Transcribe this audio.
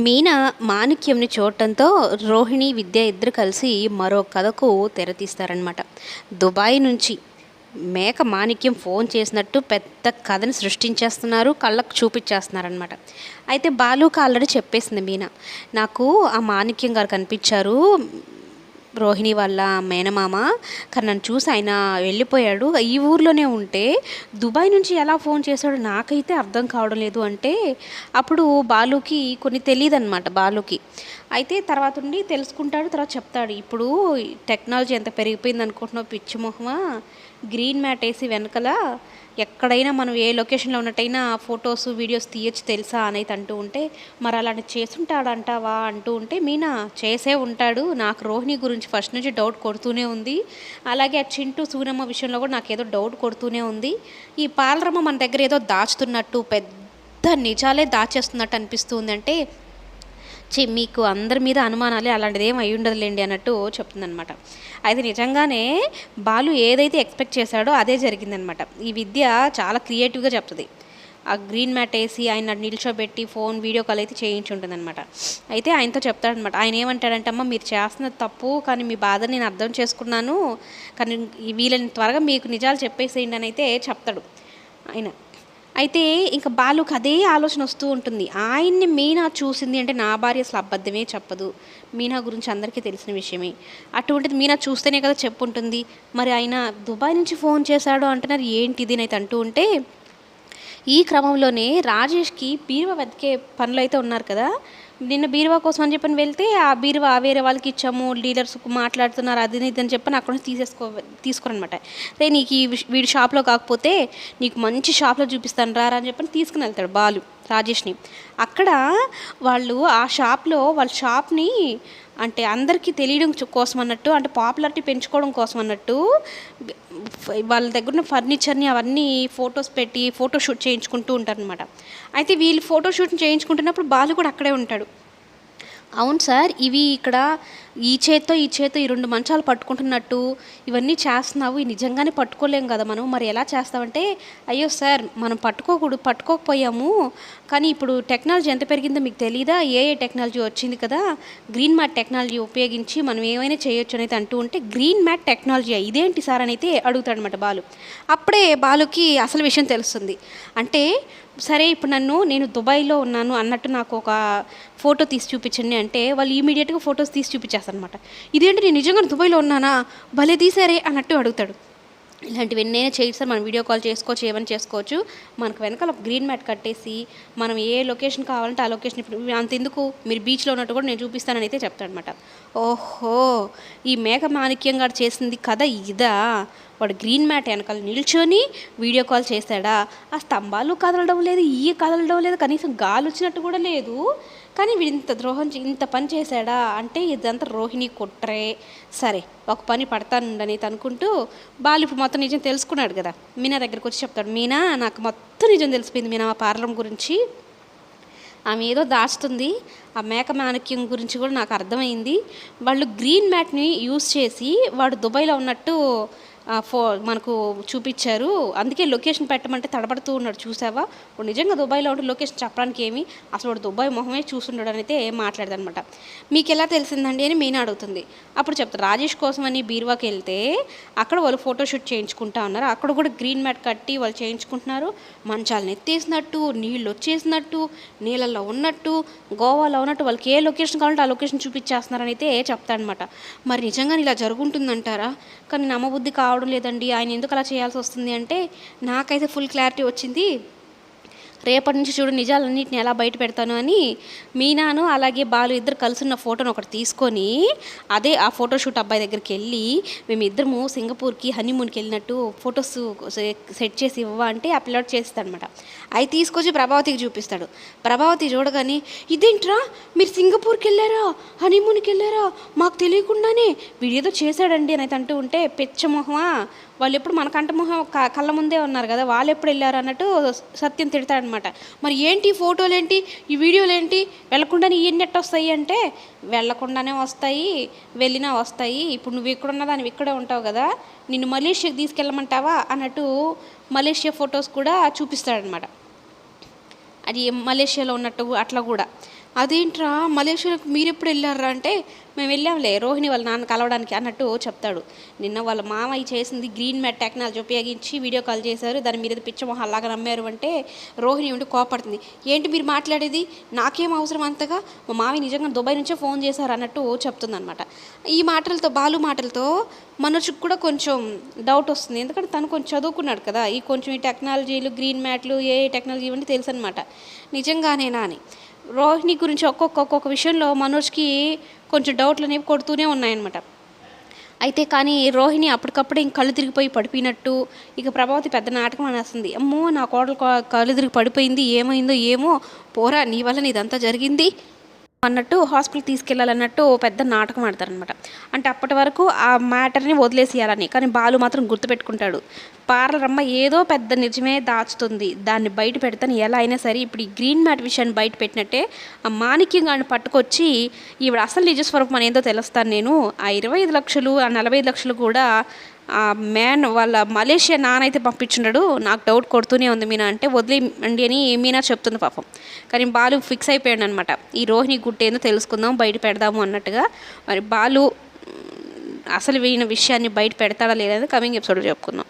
మీనా మాణిక్యంని చూడటంతో రోహిణి విద్య ఇద్దరు కలిసి మరో కథకు తెరతీస్తారనమాట దుబాయ్ నుంచి మేక మాణిక్యం ఫోన్ చేసినట్టు పెద్ద కథని సృష్టించేస్తున్నారు కళ్ళకు చూపించేస్తున్నారనమాట అయితే బాలుకి ఆల్రెడీ చెప్పేసింది మీనా నాకు ఆ మాణిక్యం గారు కనిపించారు రోహిణి వాళ్ళ మేనమామ కానీ నన్ను చూసి ఆయన వెళ్ళిపోయాడు. ఈ ఊర్లోనే ఉంటే దుబాయ్ నుంచి ఎలా ఫోన్ చేశాడో నాకైతే అర్థం కావడం లేదు. అంటే అప్పుడు బాలుకి కొన్ని తెలియదు అనమాట బాలుకి. అయితే తర్వాత ఉండి తెలుసుకుంటాడు తర్వాత చెప్తాడు ఇప్పుడు టెక్నాలజీ ఎంత పెరిగిపోయింది అనుకుంటున్నావు పిచ్చి మొహమా? గ్రీన్ మ్యాట్ వేసి వెనకల ఎక్కడైనా మనం ఏ లొకేషన్లో ఉన్నట్టయినా ఫొటోస్ వీడియోస్ తీయచ్చు తెలుసా? అనేది అంటూ ఉంటే మరి అలాంటి చేసుంటాడు అంటావా అంటూ ఉంటే మీనా చేసే ఉంటాడు. నాకు రోహిణి గురించి ఫస్ట్ నుంచి డౌట్ కొడుతూనే ఉంది. అలాగే ఆ చింటూ సూనమ్మ విషయంలో కూడా నాకు ఏదో డౌట్ కొడుతూనే ఉంది. ఈ పాలరమ్మ మన దగ్గర ఏదో దాచుతున్నట్టు పెద్ద నిజాలే దాచేస్తున్నట్టు అనిపిస్తుంది అంటే చి మీకు అందరి మీద అనుమానాలే అలాంటిది ఏం అయి ఉండదులేండి అన్నట్టు చెప్తుందనమాట అయితే నిజంగానే బాలు ఏదైతే ఎక్స్పెక్ట్ చేశాడో అదే జరిగిందనమాట ఈ విద్య చాలా క్రియేటివ్గా చెప్తుంది. ఆ గ్రీన్ మ్యాట్ వేసి ఆయన నిల్చోబెట్టి ఫోన్ వీడియో కాల్ అయితే చేయించి ఉంటుందన్నమాట. అయితే ఆయనతో చెప్తాడనమాట ఆయన ఏమంటాడంటే అమ్మ మీరు చేస్తున్నది తప్పు కానీ మీ బాధ నేను అర్థం చేసుకున్నాను. కానీ వీళ్ళని త్వరగా మీకు నిజాలు చెప్పేసేయండి అని అయితే చెప్తాడు ఆయన. అయితే ఇంకా బాలుకి అదే ఆలోచన వస్తూ ఉంటుంది. ఆయన్ని మీనా చూసింది అంటే నా భార్య అసలు అబద్ధమే చెప్పదు. మీనా గురించి అందరికీ తెలిసిన విషయమే. అటువంటిది మీనా చూస్తేనే కదా చెప్పుంటుంది. మరి ఆయన దుబాయ్ నుంచి ఫోన్ చేశాడు అంటున్నారు. ఏంటిది అని అయితే అంటూ ఉంటే ఈ క్రమంలోనే రాజేష్కి బీరువా వెతికే పనులు అయితే ఉన్నారు కదా. నిన్న బీరువా కోసం అని చెప్పని వెళ్తే ఆ బీరువా వేరే వాళ్ళకి ఇచ్చాము డీలర్స్ మాట్లాడుతున్నారు అది ఇది అని చెప్పని అక్కడ నుంచి తీసేసుకో తీసుకోరనమాట రే నీకు ఈ వీడి షాప్లో కాకపోతే నీకు మంచి షాప్లో చూపిస్తాను రా అని చెప్పని తీసుకుని వెళ్తాడు బాలు. రాజేష్ని. అక్కడ వాళ్ళు ఆ షాప్లో వాళ్ళ షాప్ని అంటే అందరికీ తెలియడం కోసం అన్నట్టు అంటే పాపులారిటీ పెంచుకోవడం కోసం అన్నట్టు వాళ్ళ దగ్గర ఉన్న ఫర్నిచర్ని అవన్నీ ఫొటోస్ పెట్టి ఫోటోషూట్ చేయించుకుంటూ ఉంటారనమాట అయితే వీళ్ళు ఫోటోషూట్ చేయించుకుంటున్నప్పుడు బాలు కూడా అక్కడే ఉంటాడు. అవును సార్ ఇవి ఇక్కడ ఈ చేత్తో ఈ చేత్తో ఈ రెండు మంచాలు పట్టుకుంటున్నట్టు ఇవన్నీ చేస్తున్నావు ఇవి నిజంగానే పట్టుకోలేం కదా మనం. మరి ఎలా చేస్తామంటే అయ్యో సార్ మనం పట్టుకోకూడదు పట్టుకోకపోయాము కానీ ఇప్పుడు టెక్నాలజీ ఎంత పెరిగిందో మీకు తెలియదా ఏ ఏ టెక్నాలజీ వచ్చింది కదా? గ్రీన్ మ్యాట్ టెక్నాలజీ ఉపయోగించి మనం ఏమైనా చేయొచ్చు అనేది అంటూ ఉంటే గ్రీన్ మ్యాట్ టెక్నాలజీ ఇదేంటి సార్ అని అయితే అడుగుతాడనమాట బాలు. అప్పుడే బాలుకి అసలు విషయం తెలుస్తుంది. అంటే సరే ఇప్పుడు నన్ను నేను దుబాయ్లో ఉన్నాను అన్నట్టు నాకు ఒక ఫోటో తీసి చూపించండి అంటే వాళ్ళు ఇమీడియట్గా ఫొటోస్ తీసి అనమాట ఇదేంటి నేను నిజంగా దుబాయ్లో ఉన్నానా? భలే తీసారే అన్నట్టు అడుగుతాడు. ఇలాంటివి ఎన్నైనా చేయొచ్చు సార్ మనం వీడియో కాల్ చేసుకోవచ్చు ఏమైనా చేసుకోవచ్చు. మనకు వెనకాల ఒక గ్రీన్ మ్యాట్ కట్టేసి మనం ఏ లొకేషన్ కావాలంటే ఆ లొకేషన్ ఇప్పుడు అంతెందుకు? మీరు బీచ్లో ఉన్నట్టు కూడా నేను చూపిస్తానని అయితే చెప్తాడనమాట ఓహో! ఈ మేఘ మాణిక్యం గారు చేసింది కథ ఇదా? వాడు గ్రీన్ మ్యాట్ వెనకాల నిల్చొని వీడియో కాల్ చేశాడా? ఆ స్తంభాలు కదలడం లేదు ఈ కదలడం లేదు కనీసం గాలి వచ్చినట్టు కూడా లేదు. కానీ వీడు ఇంత ద్రోహం చే- ఇంత పని చేశాడా అంటే ఇదంతా రోహిణి కుట్రే. సరే ఒక పని పడతానుండని అనుకుంటూ బాలు ఇప్పుడు మొత్తం నిజం తెలుసుకున్నాడు కదా. మీనా దగ్గరికి వచ్చి చెప్తాడు మీనా నాకు మొత్తం నిజం తెలిసిపోయింది మీనా మా పార్లం గురించి. ఆమె ఏదో దాచుతుంది. ఆ మేక మాణిక్యం గురించి కూడా నాకు అర్థమైంది. వాళ్ళు గ్రీన్ మ్యాట్ని యూస్ చేసి వాడు దుబాయ్లో ఉన్నట్టు ఫో మనకు చూపించారు. అందుకే లొకేషన్ పెట్టమంటే తడబడుతూ ఉన్నాడు. చూసావా? నిజంగా దుబాయ్లో ఉంటే లొకేషన్ చెప్పడానికి ఏమి? అసలు వాడు దుబాయ్ మొహమే చూస్తుండడు అని అయితే మాట్లాడదనమాట మీకు ఎలా తెలిసిందండి అని మీనా అడుగుతుంది. అప్పుడు చెప్తారు రాజేష్ కోసం అని బీరువాకి వెళ్తే అక్కడ వాళ్ళు ఫోటోషూట్ చేయించుకుంటా ఉన్నారు. అక్కడ కూడా గ్రీన్ మ్యాట్ కట్టి వాళ్ళు చేయించుకుంటున్నారు. మంచాలను ఎత్తేసినట్టు నీళ్ళు వచ్చేసినట్టు నీళ్ళల్లో ఉన్నట్టు గోవాలో ఉన్నట్టు వాళ్ళకి ఏ లొకేషన్ కావాలంటే ఆ లొకేషన్ చూపించేస్తున్నారని అయితే చెప్తాడనమాట మరి నిజంగా ఇలా జరుగుంటుందంటారా? కానీ నమ్మబుద్ధి రావడం లేదండి. ఆయన ఎందుకు అలా చేయాల్సి వస్తుంది అంటే నాకైతే ఫుల్ క్లారిటీ వచ్చింది. రేపటి నుంచి చూడు నిజాలన్నింటిని ఎలా బయట పెడతాను అని మీనాను అలాగే బాలు ఇద్దరు కలిసి ఉన్న ఫోటోను ఒకటి తీసుకొని అదే ఆ ఫోటోషూట్ అబ్బాయి దగ్గరికి వెళ్ళి మేమిద్దరము సింగపూర్కి హనీమూన్కి వెళ్ళినట్టు ఫొటోస్ సెట్ చేసి ఇవ్వ అంటే ఆ పిల్లాడు చేస్తాడనమాట అవి తీసుకొచ్చి ప్రభావతికి చూపిస్తాడు. ప్రభావతి చూడగానే ఇదేంట్రా? మీరు సింగపూర్కి వెళ్ళారా? హనీమూన్కి వెళ్ళారా? మాకు తెలియకుండానే వీడేదో చేశాడండి అని అయితే అంటూ ఉంటే పెచ్చమొహమా వాళ్ళు ఎప్పుడు మన కంట మొహం క- కళ్ళ ముందే ఉన్నారు కదా వాళ్ళు ఎప్పుడు వెళ్ళారు? అన్నట్టు సత్యం తిడతాడనమాట మరి ఏంటి ఈ ఫోటోలు ఏంటి ఈ వీడియోలు ఏంటి వెళ్ళకుండానే ఇవన్నీ ఎట్ట వస్తాయి అంటే వెళ్ళకుండానే వస్తాయి వెళ్ళినా వస్తాయి. ఇప్పుడు నువ్వు ఇక్కడ ఉన్న దాన్ని ఇక్కడే ఉంటావు కదా నిన్ను మలేషియాకి తీసుకెళ్ళమంటావా అన్నట్టు మలేషియా ఫొటోస్ కూడా చూపిస్తాడనమాట అది మలేషియాలో ఉన్నట్టు అట్లా కూడా. అదేంట్రా? మలేషియాకు మీరు ఎప్పుడు వెళ్ళారా అంటే మేము వెళ్ళాంలే రోహిణి వాళ్ళ నాన్న కలవడానికి అన్నట్టు చెప్తాడు. నిన్న వాళ్ళ మామయ్య చేసింది గ్రీన్ మ్యాట్ టెక్నాలజీ ఉపయోగించి వీడియో కాల్ చేశారు. దాని మీద పిచ్చ అలాగా నమ్మారు అంటే రోహిణి ఉండి కోపడుతుంది. ఏంటి మీరు మాట్లాడేది? నాకేం అవసరం అంతగా? మా మావి నిజంగా దుబాయ్ నుంచే ఫోన్ చేశారు అన్నట్టు చెప్తుందనమాట ఈ మాటలతో బాలు మాటలతో మనోజ్కి కూడా కొంచెం డౌట్ వస్తుంది. ఎందుకంటే తను కొంచెం చదువుకున్నాడు కదా. ఈ కొంచెం ఈ టెక్నాలజీలు గ్రీన్ మ్యాట్లు ఏ టెక్నాలజీ ఇవన్నీ తెలుసు అనమాట నిజంగానేనా అని. రోహిణి గురించి ఒక్కొక్క ఒక్కొక్క విషయంలో మనోజ్కి కొంచెం డౌట్లు అనేవి కొడుతూనే ఉన్నాయన్నమాట. అయితే కానీ రోహిణి అప్పటికప్పుడే ఇంక కళ్ళు తిరిగిపోయి పడిపోయినట్టు ఇక ప్రభావతి పెద్ద నాటకం అనేస్తుంది. అమ్మో నా కోడలు కళ్ళు తిరిగి పడిపోయింది ఏమైందో ఏమో పోరా నీ వల్ల ఇదంతా జరిగింది అన్నట్టు హాస్పిటల్ తీసుకెళ్ళాలన్నట్టు పెద్ద నాటకం ఆడతారనమాట అంటే అప్పటి వరకు ఆ మ్యాటర్ని వదిలేసేయాలని కానీ బాలు మాత్రం గుర్తుపెట్టుకుంటాడు. పార్లర్ అమ్మ ఏదో పెద్ద నిజమే దాచుతుంది. దాన్ని బయట పెడతాను. ఎలా అయినా సరే ఇప్పుడు ఈ గ్రీన్ మ్యాట్ విషయాన్ని బయట పెట్టినట్టే ఆ మాణిక్యం గారిని పట్టుకొచ్చి ఈవిడ అసలు నిజస్వరూపం అని ఏందో తెలుస్తాను నేను. ఆ ఇరవై ఐదు లక్షలు ఆ నలభై ఐదు లక్షలు కూడా ఆ మ్యాన్ వాళ్ళ మలేషియా నానైతే పంపించున్నాడు నాకు డౌట్ కొడుతూనే ఉంది మీనా అంటే. వదిలేయండి అని మీనా చెప్తుంది పాపం. కానీ బాలు ఫిక్స్ అయిపోయాడు అనమాట ఈ రోహిణి గుట్టేందో తెలుసుకుందాం బయట పెడదాము అన్నట్టుగా. మరి బాలు అసలు వీణ విషయాన్ని బయట పెడతాడా లేదని కమింగ్ ఎపిసోడ్ చెప్పుకుందాం.